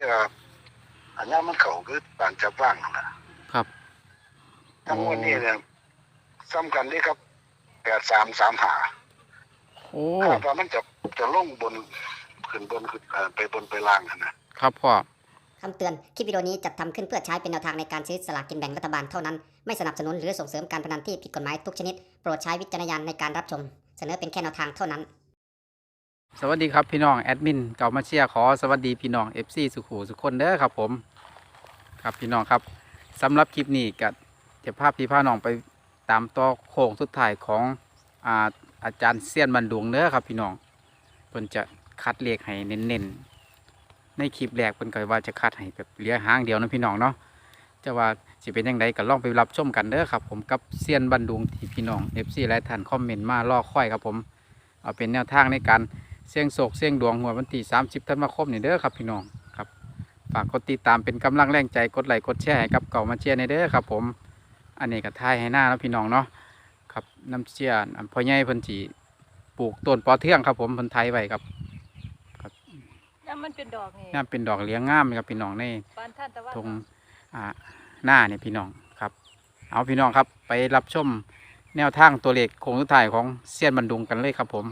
เอ่ออันนี้มันเขาคือปานจับว่างนั่นล่ะครับ ทั้งหมดนี้เนี่ยซ้ำกันนี่ครับแปดสามสามหาโอ้คาดว่ามันจะจะลงบนขึ้นบนขึ้นเอ่อไปบนไปล่างนั่นนะครับพ่อ คำเตือน คลิปวิดีโอนี้จัดทำขึ้นเพื่อใช้เป็นแนวทางในการซื้อสลากกินแบ่งรัฐบาลเท่านั้น ไม่สนับสนุนหรือส่งเสริมการพนันที่ผิดกฎหมายทุกชนิด โปรดใช้วิจารณญาณในการรับชม เสนอเป็นแค่แนวทางเท่านั้น สวัสดีครับพี่น้องแอดมินเก่ามาเชียร์ขอสวัสดีพี่น้อง FC สุขูสุขคนเด้อครับผมครับพี่น้องครับสำหรับคลิปนี้ก็จะพาพพี่พาน้องไปตามต่อโค้งสุดท้ายของอาอาจารย์เซียนบันดวงเด้อครับพี่น้องเพิ่นจะคัดเลขให้เน้นๆในคลิปแรกเพิ่นก็ว่าจะคัดให้แบบเหลือหางเดียวนะพี่น้องเนาะจะว่าสิเป็นยังไงก็ลองไปรับชมกันเด้อครับผมกับเซียนบันดวงที่พี่น้อง FC หลายท่านคอมเมนต์มาล่อค่อยครับผมเอาเป็นแนวทางในการ เสี่ยงโศกเสี่ยงดวงหัวดวันที่30ธันวาคมนี่เด้อครับพี่น้องครับฝากกดติดตามเป็นกำลังแรงใจกดไลค์กดแชร์ให้กับเก่ามาเชียร์ในเด้อครับ ผมอันนี้ก็ทายให้หน้าแล้วพี่น้องเนาะครับน้ำเชียร์อันพ่อใหญ่เพิ่นจีปลูกต้นปอเทืองครับ ผมเพิ่นไทยไว้ครับย่ามันเป็นดอกนี่น่าเป็นดอกเลี้ยงงามครับพี่น้องในบานท่านตะวันตรงอ่าหน้าเนี่ยพี่น้องครับ เอาพี่น้องครับไปรับชมแนวทางตัวเลขโคงสุดท้ายของเซียนบันดุงกันเลยครับผม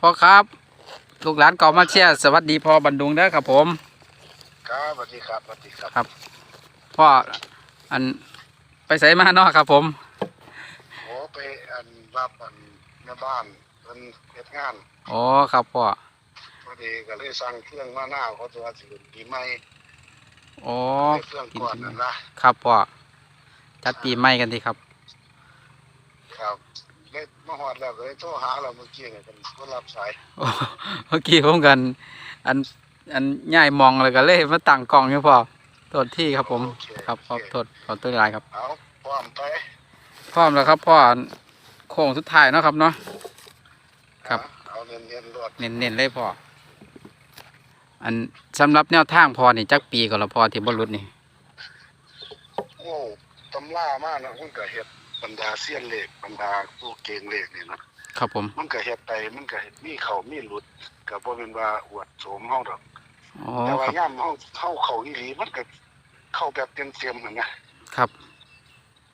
พ่อครับ ลูกหลานเก่ามาเชียร์สวัสดีพ่อบันดุงเด้อครับ ผมครับสวัสดีครับสวัสดีครับครับ พ่ออันไปใส่มาเนาะครับ ผมโอ้ไปอันรับอันแม่บ้านเพิ่นเฮ็ดงานอ๋อครับพ่อพอดีก็เลยสั่งเครื่องมาหน้าเขาตัวสิเป็นปีใหม่อ๋อได้เครื่องก่อนนั่นนะครับพ่อจัดปีใหม่กันดีครับ ครับ เลยมาฮอดแล้วก็เลยโทรหาเราเมื่อกี้เนี่ยเป็นคนรับสายโอ้เมื่อกี้ผมกัน อันอันย่ายมองเลยก็เลยมาตั้งกล้องอยู่พ่อโทษที่ครับผมโอเคครับขอโอเคโทษขอตัวลายครับเอาพร้อมไปพร้อมแล้วครับพ่อโค้งสุดท้ายเนาะครับเนาะครับเอาเน้นๆรวดเน้นๆเลยพ่ออันสำหรับแนวทางพ่อนี่จักปีก่อนละพ่อที่บรรลุนี่โอ้ตำล่ามากนะมันก็เฮ็ด บรรดาเซียนเหล็กบรรดาผู้เก่งเหล็กนี่นะครับผมมันก็เฮ็ดไปมันก็มีเข้ามีหลุดก็บ่แม่นว่าอวดโสมเฮาดอกอ๋อแต่ว่าครับย่ามเฮาเฮาเข้าอีหลีมันก็เข้าแบบเต็มๆนั่นนะครับ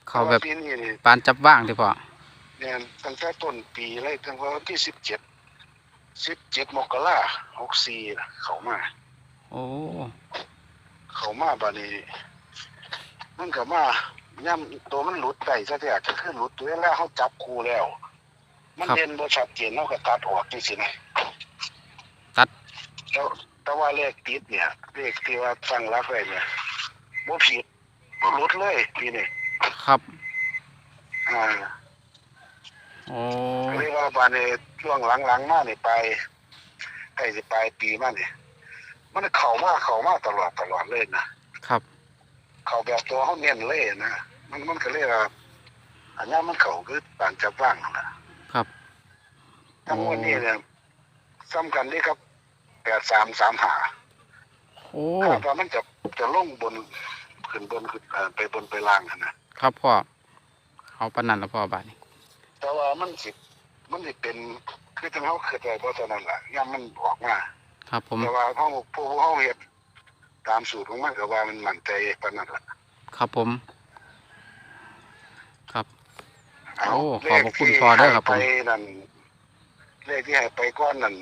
เขาแบบต่ว่ปีนี้นี่ปานจับว่างที่พ่อเนี่ยตั้งแต่ต้นปีเลยตั้งแต่วันที่17 17มกราคม64น่ะเข้ามา โอ้ เข้ามาบัดนี้มันก็มา ย่ํตัวมันหลุดได้ซะแท้ก็คือหลุดตัวแล้วเฮาจับคู่แล้ว มันเด่นบ่ชัดเจนเฮาก็ตัดออกจังซี่นะตัดแต่แต่ว่าเลขติดเนี่ยเลขที่ว่าตั้งรักไว้เนี่ยบ่ผิดบ่หลุดเลยปีนี้ครับอ่าโอ้เรียกว่าบานในช่วงหลังๆมานี่ไปใกล้สิปลายปีมานี่มันเข้ามาเข้ามาตลอดตลอดเลยนะครับ เข้าแบบตัวเฮาเน้นเลยนะมันมันก็เรียกว่าอันนี้มันเข้าคือปานจับว่างนั่นล่ะครับทั้งหมดนี้เนี่ยซ้ำกันนี่ครับ8335โอ้คาดว่ามันจะจะลงบนขึ้นบนขึ้นเอ่อไปบนไปล่างนั่นนะครับพ่อเอาปานนั้นละพ่อบาดนี้แต่ว่ามันสิมันสิเป็นคือจังเฮาคิดไว้บ่เท่านั้นล่ะยามมันออกมาครับผมแต่ว่าเฮาผู้เฮาเฮ็ด ตามสูตรของมันก็ว่ามันมั่นใจปานนั้นล่ะครับผม ครับเาโอ้เลขอบพระคุณพอเด้อครับผมให้ไปนั่นเลขที่ให้ไปก้อนนั่น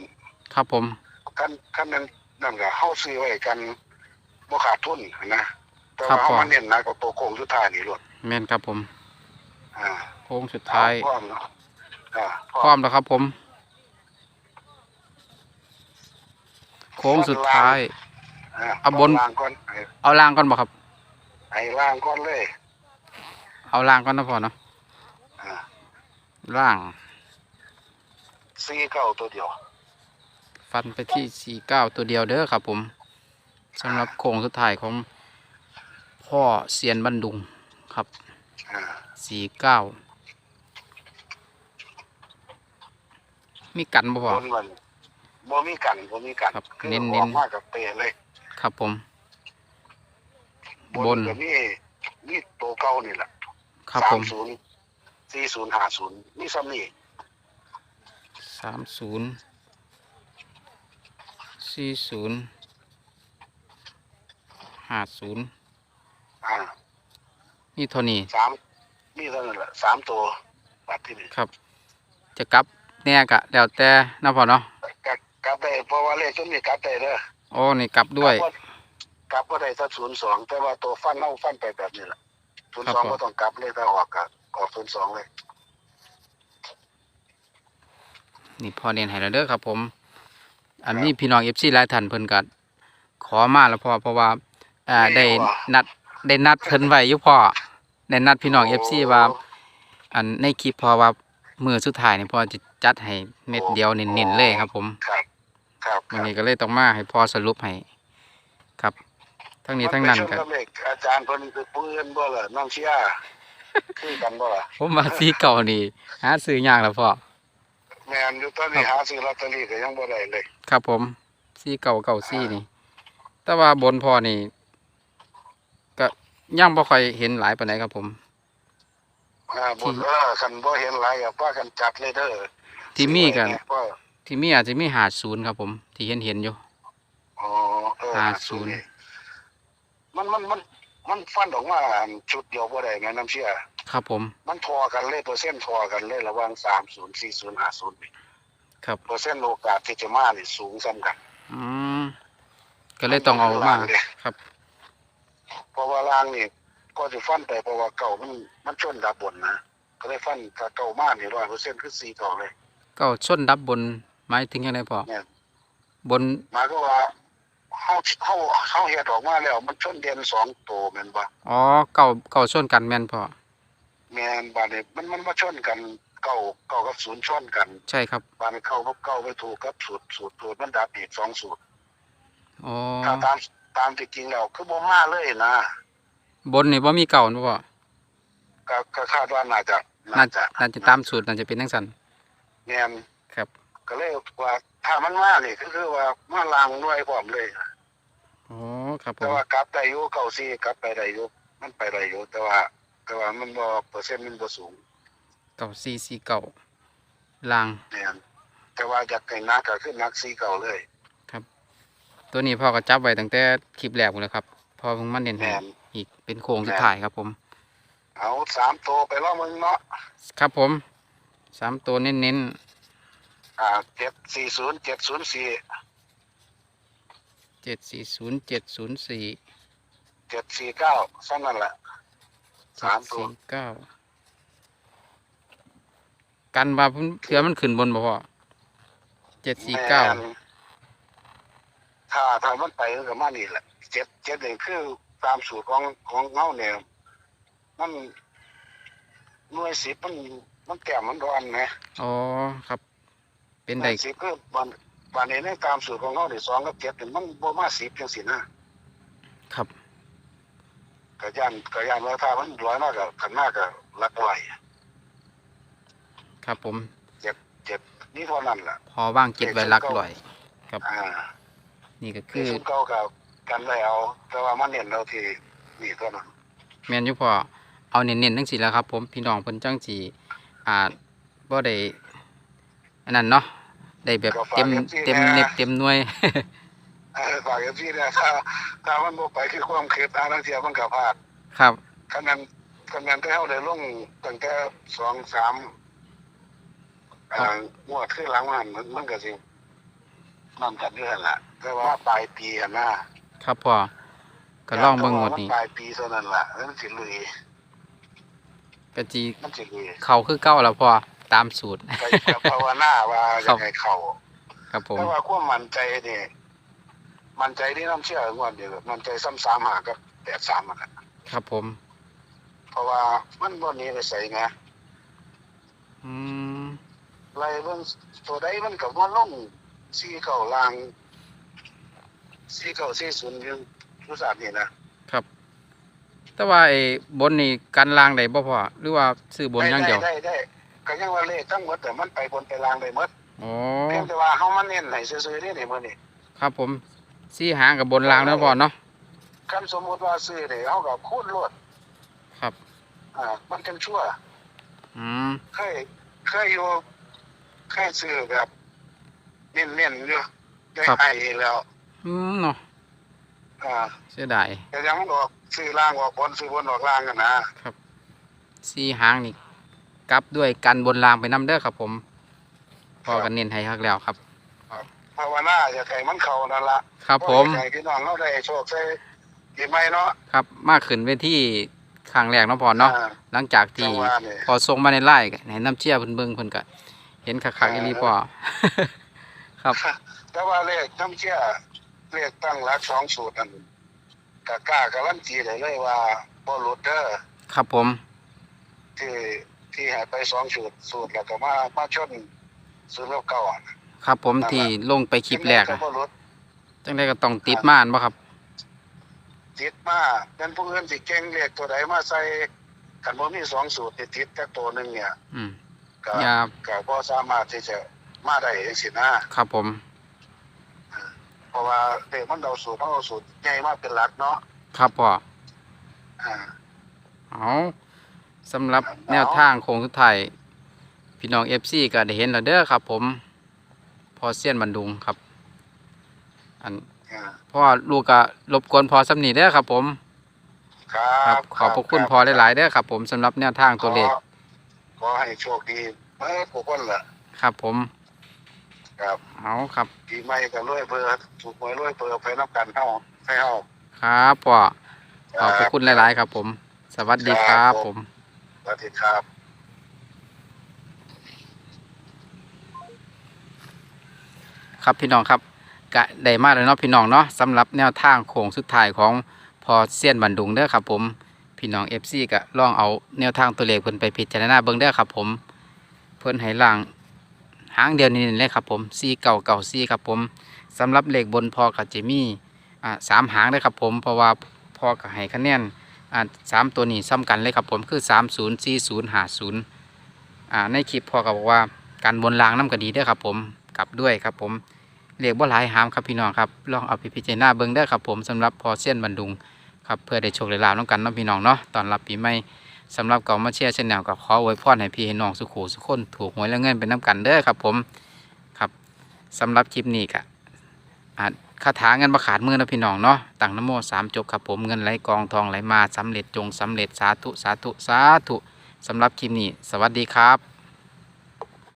ครับผม คันคันนั้นนั่นก็เฮาซื้อไว้กันบ่ขาดทุนนะแต่ครัว่าบเฮาผมมาเน้นหนักกว่าตัวโคงสุดท้ายนี่โลดแม่นครับผม อ่าโค้งสุดท้ายพร้อมเนาะอ่าพร้อมแล้วครับผม โค้งสุดท้ายอ่า เอาบน ล่างก่อนให้เอาล่างก่อนบ่ครับ ให้ล่างก่อนเลยเอาล่างก่อนนะพ่อเนาะอ่าล่างซีเก้าตัวเดียวฟันไปที่สี่เก้าตัวเดียวเด้อครับ ผมสำหรับโค้งสุดท้ายของพ่อเซียนบันดุงครับอ่าสี่เก้ามีกันบ่บพ่อนมันบ่มีกันบ่มีกันครับคือเน้นๆ ออกมากับเปเลย ครับผมบบนนก็มีมีตัวเก่านี่แหละครับผม30 40 50มีซ้ำนี่สามศูนย์สี่ศูนย์ห้าศูนย์อ่านี่เท่านี้สามนี่เท่านั้นแหละสามตัวบัตรที่นี่ครับ จะกลับแน่กะ แล้วแต่นะพ่อเนาะกลับกลับได้เพราะว่าเลขชุดนี้กลับได้เด้อ โอ้นี่กลับด้วย กลับกลับก็ได้สักศูนย์สองแต่ว่าตัวฟันเน่าฟันไปแบบนี้แหละศูนย์ครับสองผมก็ต้องกลับเลยถ้าออกกับออกศูนย์สองเลย นี่พ่อเน้นให้แล้วเด้อครับผม อันนี้พี่น้องเอฟซีหลายท่านเพิ่นก็ขอมาแล้วพ่อเพราะว่าอ่าได้นัดได้นัดเพิ่นไว้อยู่พ่อได้นัดพี่น้องเอฟซีว่า อันในคลิปพอว่ามือสุดท้ายนี่พ่อจะจัดให้เม็ดเดียวเน้นๆเลยครับผมครับ ครับควันรับนี้ก็เลยต้องมาให้พ่อสรุปให้ครับ ทั้งนี้ทั้งนั้นมัก็ไปชมกับเลขอาจารย์เพิ่นคือปืนบ่ล่ะน้องเชียร์คือกันบ่ล่ะผมว่าสีเก่านี่หาซื้อยากแล้วพ่อแม่นอยู่ตอนนี้หาซื้อลอตเตอรี่ก็ยังบ่ได้เลย ครับ ผมสีเก่าเก่าสีนี่ แต่ว่าบนพ่อนี่ ก็ยังบ่ค่อยเห็นหลายปานใดครับผมอ่าบุญเออคันบ่เห็นหลายก็ว่ากันจัดเลยเด้อที่มีกันสิไว้เยก็ ที่มีอาจจะมีหาศูนย์ครับ ผม ที่เห็นเห็นๆอยู่อ๋อเออห้าศูนย์มันมันมันมันฟันออกมาอันชุดเดียวบ่ได้แม่น้ำเชื่อ ครับผม มันทอกันเลยเปอร์เซ็นต์ทอกันเลยระหว่าง30 40 50นี่ครับเปอร์เซ็นต์โอกาสที่จะมานี่สูงซ้ำกัน อืมก็เลยต้องเอามาครับ เพราะว่าล่างนี่ก็สิฟันไปเพราะว่าเก่ามันมันชนดับบนนะก็เลยฟันถ้าเก่ามานี่100%คือ4ต่อเลย เก้าชนดับบน หมายถึงยังไงพ่อเนี่ยบนหมายก็ว่าเฮาเฮาเฮาเฮ็ดออกมาแล้ว มันชนเด่นสองตัวแม่นบ่อ๋อเก้าเก้าชนกันแม่นพ่อแม่นบาดนี้มันมันมาชนกันเก่าเก่ากับศูนย์ชนกันใช่ครับบาดนี้เข้ากับเก่าไปถูกกับสูตรสูตรสูตรมันดับอีกสองสูตรอ๋อถ้าตามตามที่จริงแล้วคือบ่มาเลยนะบนนี่บ่มีเก่านะพ่อก็ก็คาดว่าน่าจะน่าจะน่าจะตามสูตรน่าจะเป็นจังซั่นแม่นครับ ก็เลยว่าถ้ามันมานี่ก็คือว่ามาลางด้วยพร้อมเลยอ๋อครับผแต่มว่ากลับได้อยู่เก่าซี่กลับไปได้อยู่มันไปได้อยู่แต่ว่า แต่ว่ามันบ่เปอร์เซ็นต์มันบ่สูงเก้าสี่สี่เก้าลางแม่นแต่ว่าอยากให้นักก็คือนักซี่เก่าเลยตัวนี้พ่อก็จับไว้ตั้งแต่คลิปแรกหมดแล้วครับพอเพิ่งมาเน้นให้แม่นอีกเป็นโค้งสุดท้ายครับผม เอาสามตัวไปรอบมึงเนาะครับผมสามตัวเน้น อ่าเจ็ดสี่ศูนย์เจ็ดศูนย์สี่ๆเจ็ดสี่ศูนย์เจ็ดศูนย์สี่เจ็ดสี่เก้าสั้นนั่นแหละสามตัวสี่เก้ากันว่าเพิ่นเผื่อมันขึ้นบนบ่พ่อเจ็ดสี่เก้าแม่นถ้าถ้ามันไปมันก็มานี่แหละเจ็ดเจ็ดนี่คือตามสูตรของของเงาเนี่ยมันหน่วยสิบมันมันแก้มมันร้อนนะอ๋อครับ เป็นหน่ได้วยสิบคือวันวันนี้ในตามสูตรของเงาเนี่สองกับเจ็ดนี่มันบ่มาสิบจังสินะครับก็ย่านก็ย่านว่าถ้ามันร้อยมากก็ขันมากก็รักไว้ครับผมเจ็ดนี่เท่านั้นแหละพอว่างเก็บไว้หลักลอยอ่านี่ก็คืคืออชุดเก่ากับกันได้เอา แต่ว่ามันเน้นเราที่นี่เท่านั้นแม่นอยู่พอเอาเน้นๆทั้งสี่แล้วครับ ผมพี่น้องเพิ่นจังสีอ่าบ่ได้ อันนั้นเนาะได้แบบเต็มเต็มเน็บเต็มหน่วยเออฝากอย่างที่เนี่ยถ้าถ้ามันบ่ไปคือความคิดทางนักเที่ยวมันก็พลาดครับคะแนนคะแนนที่เฮาได้ลงตั้งแต่สองสามอ่างวดขึ้นหลังมันมันมันก็สินั่นกันอยู่นั่นล่ะแต่ว่าปลายปีหั่นนะครับพ่อก็ลองเบิ่งหมดนี่ปลายปีเท่านั้นล่ะแล้วมันสิลุยก็จีมันสิลุยเขาคือเก้าแล้วพ่อ ตามสูตรก็ก็ภาวนาว่าอครัยาบกให้เข้าครับผมแต่ว่าความมั่นใจนี่มั่นใจที่น้ำเชื่องวดเดียวกับมั่นใจซ้ำสามหากับแปดสามอะครับผม เพราะว่ามันบนนี้ไปใส่ไงอืมไล่เบิ่งตัวใดมันกับว่าลงสี่เก้าลางสี่เก้าสี่ศูนย์ยังรู้สึกนี่นะครับ แต่ว่าไอ้บนนี่กันล่างได้บ่พ่อหรือว่าซื้อบนอย่างเดียวได้ได้ได้ ก็ยังว่าเลขทั้งหมดแต่มันไปบนไปลางได้หมดอ๋อเพียงแต่ว่าเฮามันเน้นให้ซื่อๆนี่นี่มื้อนี้ครับผมสี่หางกับบนล่างเนาะพ่อเนาะคันสมมุติว่าซื้อนี่เฮาก็คูณโลดครับอ่ามันจังชั่วอืมเคยเคยอยู่เคยซื้อแบบเน้นๆอยู่ได้ให้แล้วอืมเนาะอ่าเสียดายแต่ยังมันออกซื้อล่างออกบนซื้อบนออกล่างกันนะครับสี่หางนี่ กลับด้วยกันบนรางไปน้ำเด้อครับ ผมพอกันเน้นให้ฮักแล้วครับภาวนาอย่าให้มันเข้านั่นละครับ ผมเพาะอยากให้พี่น้องเราได้โชคใส่ปีใหม่เนาะครับมากขึ้นเวทีครั้งแรกเนาะพอเนาะอ่หลังจากจัที่งหวะนี่พอส่งมาในไลน์ก็ให้น้ำเชี่ยเพิ่นเบิ่งเพิ่นก็เห็นคักๆอีหลีพอครับ แต่ว่าเลขน้ำเชื่อเลขตั้งหลักสองสูตรนั่นกะกล้าการันตีได้เลยว่าบ่หลุดเด้อครับผมที่ ที่ให้ไปสองสูตรสูตรแล้วก็มามาชนสูตรเก่าๆอะครับผมที่ลงไปคลิปแรกก็อะบ่หลุด จังได้ก็ต้องติดม่านบ่ครับ ติดมาเป็นผู้อื่นสิเก่งเลขตัวใดมาใส่คันบ่มีสองสูตรนี่ติดจักตัวหนึงเนี่ยอืม ก็อย่า ก็บ่สามารถที่จะมาได้จังซี่นะครับผม เพราะว่าเลขมันเอาสูตรมันเอาสูตรใหญ่มาเป็นหลักเนาะครับพ่ออ่าเอา สำหรับแนวทางโค้งสุดท้ายพี่น้อง FC ก็ได้เห็นแล้วเด้อครับ ผม พอเซียนบันดุงครับ อันอ่าพ่อลูกก็รบกวนพอสำนีเด้อครับ ผม ครัครับบขอบพระคุณพอหลายๆเด้อครับ ผมสำหรับแนวทางตัวเลขขอขอให้โชคดีเมื่อทุกคนล่ะครับ ผมครับเอาครับปีใหม่ก็รวยเบอร์ถูกหวยรวยเบอร์ไปนับกันเฮาให้เฮาครับพ่อขอบพระคุณหลาย ๆ ครับ ผม สวัสดีครับผม สวัสดีครับ ครับพี่น้องครับกะได้มาแล้วเนาะพี่น้องเนาะสำหรับแนวทางโค้งสุดท้ายของพอเซียนบันดุงเด้อครับผมพี่น้อง FC ก็ลองเอาแนวทางตัวเลขเพิ่นไปพิจารณาเบิ่งเด้อครับผมเพิ่นให้ล่างหางเดียวนี้เลยครับผม4เก่าเก่า4ครับผมสำหรับเลขบนพอกับเจมี่อ่าสามหางเด้อครับผมเพราะว่าพอก็ให้คะแนน อ่าสามตัวนี้ซ้ำกันเลยครับผมคือ30 40 50อ่าในคลิปพอก็บอกว่าการบนรางน้ำก็ดีเด้อครับผมกลับด้วยครับผมเรียกว่าหลายหามครับพี่น้องครับลองเอาไปพิจารณาเบิ่งได้ครับผมสำหรับพอเซียนบันดุงครับเพื่อได้โชคได้ลาบน้องกันน้องพี่น้องเนาะตอนรับปีใหม่สำหรับเก่ามาเชียร์เชนแนวกับขออวยพรให้พี่ให้น้องสุขูสุขคนถูกหวยและเงินเป็นน้ำกันเด้อครับผมครับสำหรับคลิปนี้ก็อาจ คาถาเงินประขาดมือนะพี่น้องเนาะตั้งนโมสามจบครับผมเงินไหลกองทองไหลมาสำเร็จจงสำเร็จสาธุสาธุสาธุสำหรับคลิปนี้ สวัสดีครับ